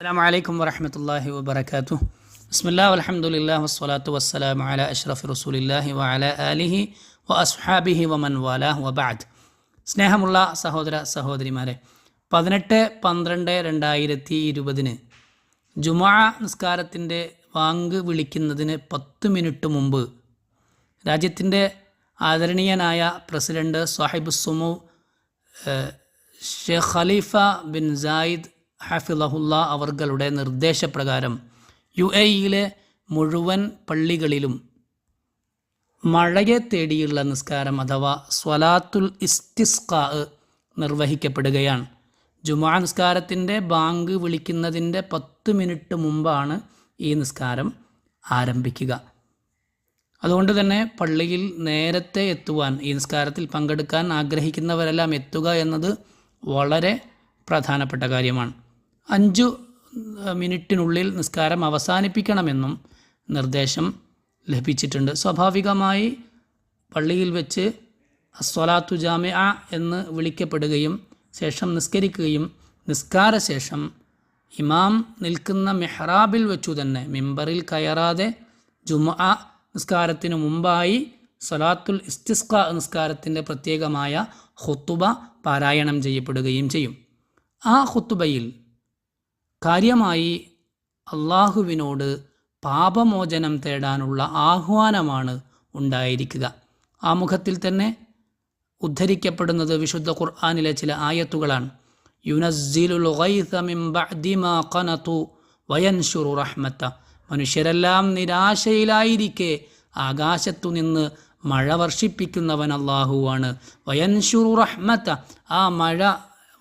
അസ്സാം വലൈക്കും വരഹമത്തല്ലാഹി വബർക്കാത്തു ബിസ്മില്ലാ അലഹമുല്ലാ വസ്സലാത്തു വസ്സലാം അല അഷ്റഫ് റസൂലില്ലാഹി വഅല അലിഹി വ അസ്ഹാബിഹി വമൻ വാല വബാദ് സ്നേഹമുള്ള സഹോദര സഹോദരിമാരെ പതിനെട്ട് പന്ത്രണ്ട് രണ്ടായിരത്തി ഇരുപതിന് ജുമാ നിസ്കാരത്തിന്റെ വാങ്ക് വിളിക്കുന്നതിന് പത്ത് മിനിറ്റ് മുമ്പ് രാജ്യത്തിന്റെ ആദരണീയനായ പ്രസിഡന്റ് സാഹിബ് സുമു ഷെഖ് ഖലീഫ ബിൻ സായിദ് ഹഫിളഹുല്ല അവർകളുടെ നിർദ്ദേശപ്രകാരം യു എ ഇയിലെ മുഴുവൻ പള്ളികളിലും മഴയെ തേടിയുള്ള നിസ്കാരം അഥവാ സ്വലാത്തുൽ ഇസ്തിസ്കാ നിർവഹിക്കപ്പെടുകയാണ്. ജുമാ നിസ്കാരത്തിന്റെ ബാങ്ക് വിളിക്കുന്നതിന്റെ പത്ത് മിനിറ്റ് മുമ്പാണ് ഈ നിസ്കാരം ആരംഭിക്കുക. അതുകൊണ്ട് തന്നെ പള്ളിയിൽ നേരത്തെ എത്തുവാൻ ഈ നിസ്കാരത്തിൽ പങ്കെടുക്കാൻ ആഗ്രഹിക്കുന്നവരെല്ലാം എത്തുക എന്നത് വളരെ പ്രധാനപ്പെട്ട കാര്യമാണ്. അഞ്ചു മിനിറ്റിനുള്ളിൽ നിസ്കാരം അവസാനിപ്പിക്കണമെന്നും നിർദ്ദേശം ലഭിച്ചിട്ടുണ്ട്. സ്വാഭാവികമായി പള്ളിയിൽ വെച്ച് അസ്വലാത്തു ജാമ എന്ന് വിളിക്കപ്പെടുകയും ശേഷം നിസ്കരിക്കുകയും നിസ്കാരശേഷം ഇമാം നിൽക്കുന്ന മെഹ്റാബിൽ വെച്ചു തന്നെ മിമ്പറിൽ കയറാതെ ജുമ നിസ്കാരത്തിന് മുമ്പായി സലാത്തുൽ ഇസ്തിസ്ക നിസ്കാരത്തിന്റെ പ്രത്യേകമായ ഹുത്തുബ പാരായണം ചെയ്യപ്പെടുകയും ചെയ്യും. ആ ഹുത്തുബയിൽ കാര്യമായി അള്ളാഹുവിനോട് പാപമോചനം തേടാനുള്ള ആഹ്വാനമാണ് ഉണ്ടായിരിക്കുക. ആ മുഖത്തിൽ തന്നെ ഉദ്ധരിക്കപ്പെടുന്നത് വിശുദ്ധ ഖുർആാനിലെ ചില ആയത്തുകളാണ്. ഖനതു വയൻഷുറു റഹ്മത്ത. മനുഷ്യരെല്ലാം നിരാശയിലായിരിക്കെ ആകാശത്തു നിന്ന് മഴ വർഷിപ്പിക്കുന്നവൻ അള്ളാഹുവാണ്. വയൻഷുറു റഹ്മത്ത. ആ മഴ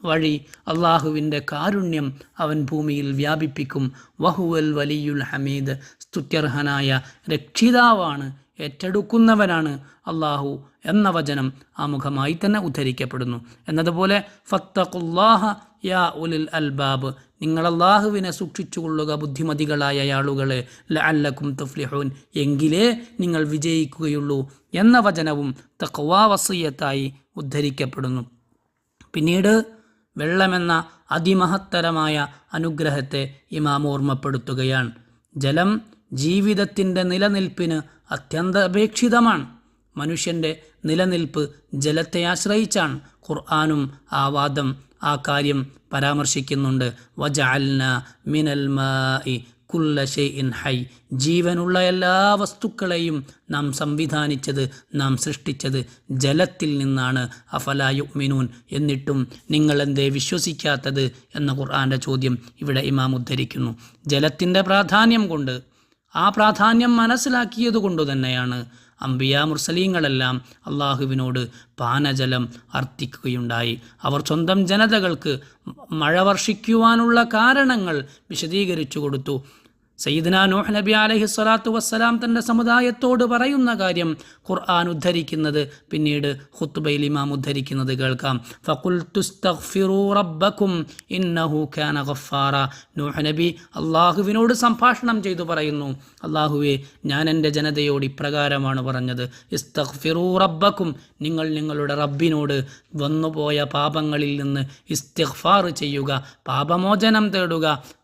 വഴി അള്ളാഹുവിന്റെ കാരുണ്യം അവൻ ഭൂമിയിൽ വ്യാപിപ്പിക്കും. വഹുവൽ വലിയുൽ ഹമീദ് സ്തുത്യർഹനായ രക്ഷിതാവാണ് ഏറ്റെടുക്കുന്നവനാണ്. അള്ളാഹു എന്ന വചനം ആമുഖമായി തന്നെ ഉദ്ധരിക്കപ്പെടുന്നു. എന്നതുപോലെ ഫത്തഖുല്ലാഹ യാ ഉലിൽ അൽബാബ് നിങ്ങൾ അള്ളാഹുവിനെ സൂക്ഷിച്ചുകൊള്ളുക ബുദ്ധിമതികളായ ആളുകളെ ലഅല്ലക്കും തുഫ്ലിഹൂൻ എങ്കിലേ നിങ്ങൾ വിജയിക്കുകയുള്ളൂ എന്ന വചനവും തഖ്വാ വസീയത്തായി ഉദ്ധരിക്കപ്പെടുന്നു. പിന്നീട് വെള്ളമെന്ന അതിമഹത്തരമായ അനുഗ്രഹത്തെ ഇമാം ഓർമ്മപ്പെടുത്തുകയാണ്. ജലം ജീവിതത്തിന്റെ നിലനിൽപ്പിന് അത്യന്താപേക്ഷിതമാണ്. മനുഷ്യന്റെ നിലനിൽപ്പ് ജലത്തെ ആശ്രയിച്ചാണ്. ഖുർആാനും ആ വാദം ആ കാര്യം പരാമർശിക്കുന്നുണ്ട്. വജഅൽന മിനൽ മാഇ കുല്ല ഇൻ ഹൈ. ജീവനുള്ള എല്ലാ വസ്തുക്കളെയും നാം സംവിധാനിച്ചത് നാം സൃഷ്ടിച്ചത് ജലത്തിൽ നിന്നാണ്. അഫലായു മിനൂൻ എന്നിട്ടും നിങ്ങളെന്തേ വിശ്വസിക്കാത്തത് എന്ന ഖുർആന്റെ ചോദ്യം ഇവിടെ ഇമാം ഉദ്ധരിക്കുന്നു. ജലത്തിന്റെ പ്രാധാന്യം കൊണ്ട്. ആ പ്രാധാന്യം മനസ്സിലാക്കിയത് കൊണ്ട് തന്നെയാണ് അംബിയ മുർസലീങ്ങളെല്ലാം അള്ളാഹുവിനോട് പാനജലം അർത്ഥിക്കുകയുണ്ടായി അവർ സ്വന്തം ജനതകൾക്ക് മഴ വർഷിക്കുവാനുള്ള കാരണങ്ങൾ വിശദീകരിച്ചു കൊടുത്തു. സയ്യിദ്ന നൂഹ് നബി അലഹി സ്വലാത്തു വസ്സലാം തന്റെ സമുദായത്തോട് പറയുന്ന കാര്യം ഖുർആൻ ഉദ്ധരിക്കുന്നത്. പിന്നീട് ഖുത്ബയിൽ ഇമാം ഉദ്ധരിക്കുന്നത് കേൾക്കാം. തുസ്തഗ്ഫിറൂ റബ്ബക്കും ഇന്നഹു ഗഫാറ നൂഹ് നബി അള്ളാഹുവിനോട് സംഭാഷണം ചെയ്തു പറയുന്നു. അള്ളാഹുവെ ഞാൻ എന്റെ ജനതയോട് ഇപ്രകാരമാണ് പറഞ്ഞത്. ഇസ്തഗ്ഫിറൂ റബ്ബക്കും നിങ്ങൾ നിങ്ങളുടെ റബ്ബിനോട് വന്നുപോയ പാപങ്ങളിൽ നിന്ന് ഇസ്തിഗ്ഫാർ ചെയ്യുക പാപമോചനം തേടുക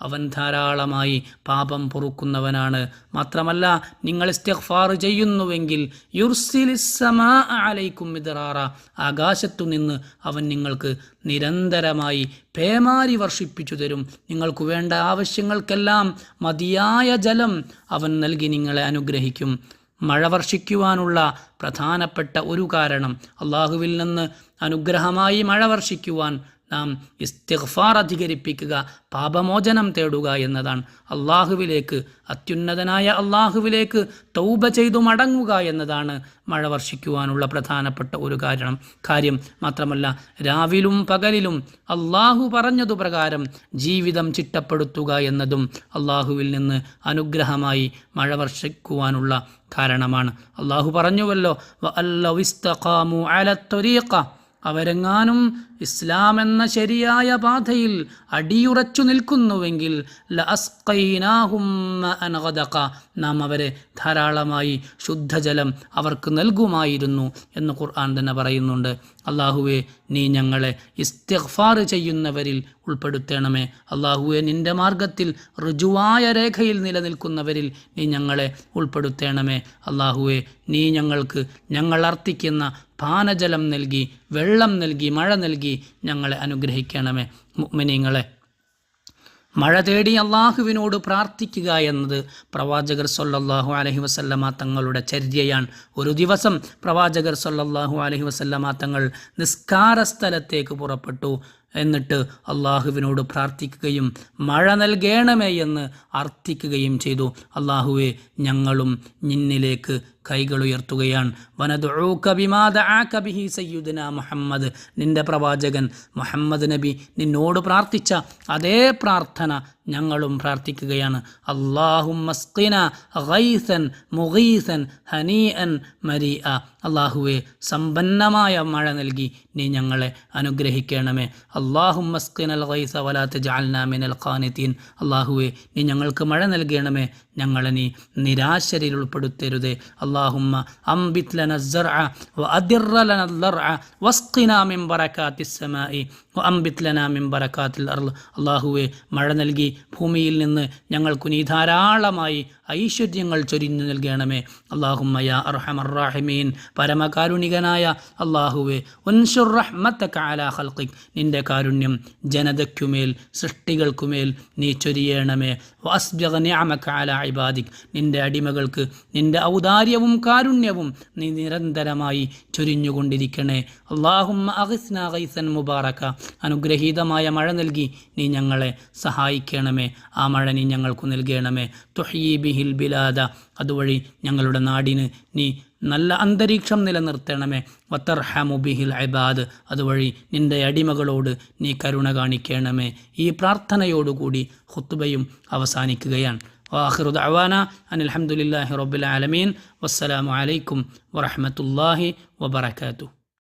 അവൻ ധാരാളമായി പാപം പൊറുക്കുന്നവനാണ്. മാത്രമല്ല നിങ്ങൾ ഇസ്തിഗ്ഫാർ ചെയ്യുന്നുവെങ്കിൽ അലൈക്കും ആകാശത്തു നിന്ന് അവൻ നിങ്ങൾക്ക് നിരന്തരമായി പേമാരി വർഷിപ്പിച്ചു തരും. നിങ്ങൾക്ക് വേണ്ട ആവശ്യങ്ങൾക്കെല്ലാം മതിയായ ജലം അവൻ നൽകി നിങ്ങളെ അനുഗ്രഹിക്കും. മഴ വർഷിക്കുവാനുള്ള പ്രധാനപ്പെട്ട ഒരു കാരണം അള്ളാഹുവിൽ നിന്ന് അനുഗ്രഹമായി മഴ വർഷിക്കുവാൻ നാം ഇസ്തിഗ്ഫാർ അധികരിപ്പിക്കുക പാപമോചനം തേടുക എന്നതാണ്. അള്ളാഹുവിലേക്ക് അത്യുന്നതനായ അള്ളാഹുവിലേക്ക് തൗബ ചെയ്തു മടങ്ങുക എന്നതാണ് മഴ വർഷിക്കുവാനുള്ള പ്രധാനപ്പെട്ട ഒരു കാരണം. കാര്യം മാത്രമല്ല രാവിലും പകലിലും അള്ളാഹു പറഞ്ഞതു പ്രകാരം ജീവിതം ചിട്ടപ്പെടുത്തുക എന്നതും അള്ളാഹുവിൽ നിന്ന് അനുഗ്രഹമായി മഴ വർഷിക്കുവാനുള്ള കാരണമാണ്. അള്ളാഹു പറഞ്ഞുവല്ലോ അല്ലോ അവരെങ്ങാനും ഇസ്ലാം എന്ന ശരിയായ പാതയിൽ അടിയുറച്ചു നിൽക്കുന്നുവെങ്കിൽ. നാം അവരെ ധാരാളമായി ശുദ്ധജലം അവർക്ക് നൽകുമായിരുന്നു എന്ന് ഖുർആൻ തന്നെ പറയുന്നുണ്ട്. അള്ളാഹുവെ നീ ഞങ്ങളെ ഇസ്തിഗ്ഫാർ ചെയ്യുന്നവരിൽ ഉൾപ്പെടുത്തണമേ. അള്ളാഹുവെ നിന്റെ മാർഗത്തിൽ ഋജുവായ രേഖയിൽ നിലനിൽക്കുന്നവരിൽ നീ ഞങ്ങളെ ഉൾപ്പെടുത്തണമേ. അള്ളാഹുവെ നീ ഞങ്ങൾക്ക് ഞങ്ങൾ അർത്ഥിക്കുന്ന പാനജലം നൽകി വെള്ളം നൽകി മഴ നൽകി ഞങ്ങളെ അനുഗ്രഹിക്കണമേ. മുഅ്മിനീങ്ങളെ മഴ തേടി അള്ളാഹുവിനോട് പ്രാർത്ഥിക്കുക എന്നത് പ്രവാചകർ സൊല്ലാഹു അലഹി വസല്ലമ തങ്ങളുടെ ചര്യയാണ്. ഒരു ദിവസം പ്രവാചകർ സൊല്ലാഹു അലഹി വസല്ലമ തങ്ങൾ നിസ്കാര സ്ഥലത്തേക്ക് പുറപ്പെട്ടു. എന്നിട്ട് അള്ളാഹുവിനോട് പ്രാർത്ഥിക്കുകയും മഴ നൽകേണമേ എന്ന് അർത്ഥിക്കുകയും ചെയ്തു. അള്ളാഹുവെ ഞങ്ങളും നിന്നിലേക്ക് കൈകൾ ഉയർത്തുകയാണ്. വനദുഊക ബിമാ ദഅാക ബിഹി സയ്യിദുന മുഹമ്മദ്. നിന്റെ പ്രവാചകൻ മുഹമ്മദ് നബി നിന്നോട് പ്രാർത്ഥിച്ച അതേ പ്രാർത്ഥന ഞങ്ങളും പ്രാർത്ഥിക്കുകയാണ്. അള്ളാഹുമസ്കിന ഗൈസൻ മുഗീസൻ ഹനീഅൻ മരീഅ. അള്ളാഹുവെ സമ്പന്നമായ മഴ നൽകി നീ ഞങ്ങളെ അനുഗ്രഹിക്കണമേ. അള്ളാഹുമസ്കിനൽ ഗൈസ വലാത്ത് ജാൽന മിനൽ ഖാനിത്തീൻ അള്ളാഹുവെ നീ ഞങ്ങൾക്ക് മഴ നൽകണമേ ഞങ്ങളെ നീ നിരാശരിൽ ഉൾപ്പെടുത്തരുതേ അള്ളാഹുമ്മ അംബിത് ലന الزرع وأدر لنا الضرع واسقنا من بركات السماء وأنبت لنا من بركات الأرض അള്ളാഹുവെ മഴ നൽകി ഭൂമിയിൽ നിന്ന് ഞങ്ങൾക്ക് നീ ധാരാളമായി ഐശ്വര്യങ്ങൾ ചൊരിഞ്ഞു നൽകണമേ അള്ളാഹുമ്മ യാ അർഹമറാഹിമീൻ പരമകാരുണികനായ അള്ളാഹുവെ ഉൻഷുർ റഹ്മത്തക അലാ ഖൽഖിക് നിന്റെ കാരുണ്യം ജനതയ്ക്കുമേൽ സൃഷ്ടികൾക്കുമേൽ നീ ചൊരിയണമേ. വസ്ബിഗ അലാ ഇബാദിക്. അടിമകൾക്ക് നിന്റെ ഔദാര്യവും കാരുണ്യവും നീ നിരന്തരമായി ചൊരിഞ്ഞുകൊണ്ടിരിക്കണേ. അള്ളാഹുമ്മ മുബാറക്ക അനുഗ്രഹീതമായ മഴ നൽകി നീ ഞങ്ങളെ സഹായിക്കണമേ. ആ മഴ നീ ഞങ്ങൾക്ക് നൽകണമേ. തുഹീബിഹിൽ ബിലാദ. അതുവഴി ഞങ്ങളുടെ നാടിന് നീ നല്ല അന്തരീക്ഷം നിലനിർത്തണമേ. വത്തർഹാമു ബിഹിൽ അബാദ് അതുവഴി നിന്റെ അടിമകളോട് നീ കരുണ കാണിക്കണമേ. ഈ പ്രാർത്ഥനയോടുകൂടി ഹുത്തുബയും അവസാനിക്കുകയാണ്. വാഹിറുദാന അനിൽഹമുല്ലാഹി റബ്ബുൽ ആലമീൻ. വസ്സലാമു അലൈക്കും വബർക്കാത്തു